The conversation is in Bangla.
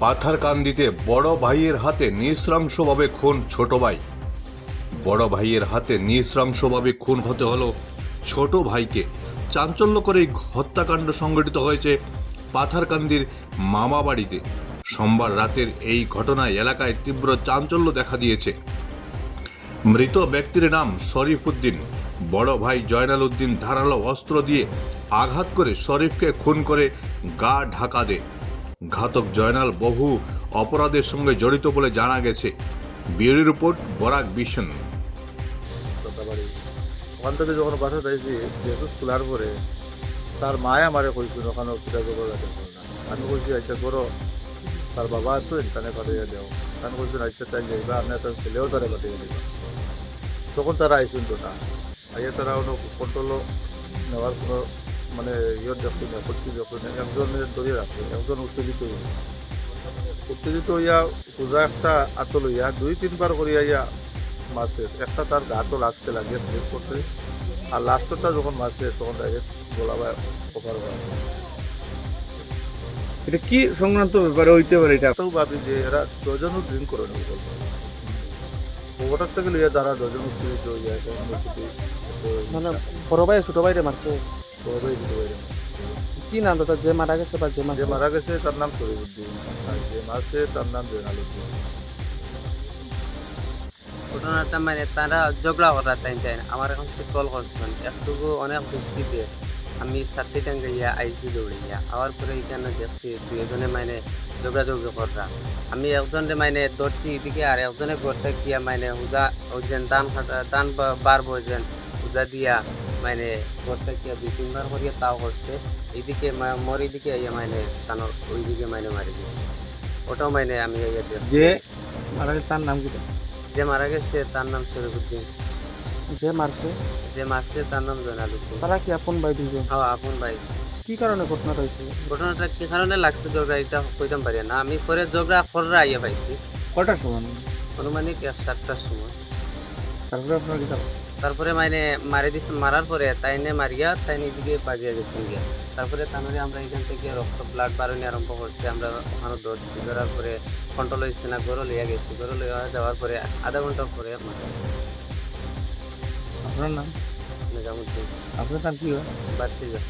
পাথারকান্দিতে বড় ভাইয়ের হাতে নৃশংসভাবে খুন ছোট ভাই। বড় ভাইয়ের হাতে নৃশংসভাবে খুন হতে হলো ছোট ভাইকে। চাঞ্চল্য করে হত্যাকাণ্ড সংঘটিত হয়েছে পাথারকান্দির মামা বাড়িতে। সোমবার রাতের এই ঘটনায় এলাকায় তীব্র চাঞ্চল্য দেখা দিয়েছে। মৃত ব্যক্তির নাম শরীফ উদ্দিন বড় ভাই জয়নাল উদ্দিন ধারালো অস্ত্র দিয়ে আঘাত করে শরীফকে খুন করে গা ঢাকা দেয়। ঘাতক জয়নাল বহু অপরাধের সঙ্গে জড়িত বলে জানা গেছে। বিউরি রিপোর্ট, বরাক বিশন ওখান থেকে যখন বাসা যেহেতু খোলার পরে তার মায়ে আমারে কইছিল ওখানে অসুবিধা করব আমি কইছি আচ্ছা করো। তার বাবা আসুন এখানে পাঠিয়ে দেও। আমি কইছি আচ্ছা তাই যাইবা। আমি তার ছেলেও তারা পাঠিয়ে দিবা তখন তারা আইসুন তো না। আইয়া তারা কোনো কন্ট্রোল নেওয়ার কোনো মানে ইয়ে দেখি না করছি দেখি না একজনের ধরে রাখে একজন উত্তেজিত হইয়া উত্তেজিত হইয়া পূজা একটা আত লইয়া দুই তিনবার করিয়া ইয়া মাছের একটা তার গাতো লাগছে লাগিয়ে স্লিপ করছে। আর লাস্টটা যখন মারছে তখন ডাইরেক্ট গোলা বা ওপার এটা কি সংক্রান্ত ব্যাপারে হইতে পারে এটা? তাও ভাবি যে এরা দুজনও ড্রিঙ্ক করে নি বলব ওটার থেকে লইয়া যারা দুজন উত্তেজিত হয়ে যায় মানে বড় ভাই ছোট ভাইরে মারছে। বড়ই দিতে পারে কি নাম দাদা যে মারা গেছে বা যে যে মারা গেছে তার নাম শরীফুদ্দিন। আর যে মারছে তার নাম জেনালুদ্দিন ঘটনাটা মানে তারা ঝগড়া করার টাইম আমার এখন সে কল করছেন একটুকু অনেক বৃষ্টিতে আমি সাতটি টাঙ্গাইয়া আইসি দৌড়াইয়া। আবার পরে এখানে দেখছি দুজনে মানে ঝগড়া ঝগড়ি করা আমি একজনে মানে ধরছি এদিকে আর একজনে ঘরটা গিয়া মানে হুজা ওই যেন দান খাটা দান বা- বাড়বো যেন হুজা দিয়া মানে ঘরটা গিয়া দুই তিনবার করিয়া তাও করছে। এইদিকে মা- মোর এইদিকে ইয়ে মানে তানোর ওইদিকে মানে মারি দিচ্ছে ওটাও মানে আমি ইয়ে যে মারা গেছে তার নাম কি? যে মারা গেছে তার নাম শরীফুদ্দিন। যে মারছে? যে মারছে তার নাম জয়নাল উদ্দিন তারা কি আপন ভাই দুজন হ্যাঁ আপন ভাই। কি কারণে ঘটনাটা হয়েছে? ঘটনাটা কি কারণে লাগছে ঝগড়া এটা কইতাম পারি না। আমি পরে ঝগড়া কররা আইয়া পাইছি। কটার সময়? অনুমানিক এক সাতটার সময়। তারপরে আপনার কি তারপরে মানে মারি দিছে মারার পরে তাইনে মারিয়া তাইনে এদিকে বাজিয়া গেছেন গিয়া। তারপরে তানরে আমরা এখান থেকে রক্ত ব্লাড বারণি আরম্ভ করছি আমরা ওখানে ধরছি। ধরার পরে কন্ট্রোল হয়েছে না গরো লইয়া গেছি। গরো লইয়া যাওয়ার পরে আধা ঘণ্টা পরে আপনার নাম? নিজামুদ্দিন। আপনার নাম কি হয় যা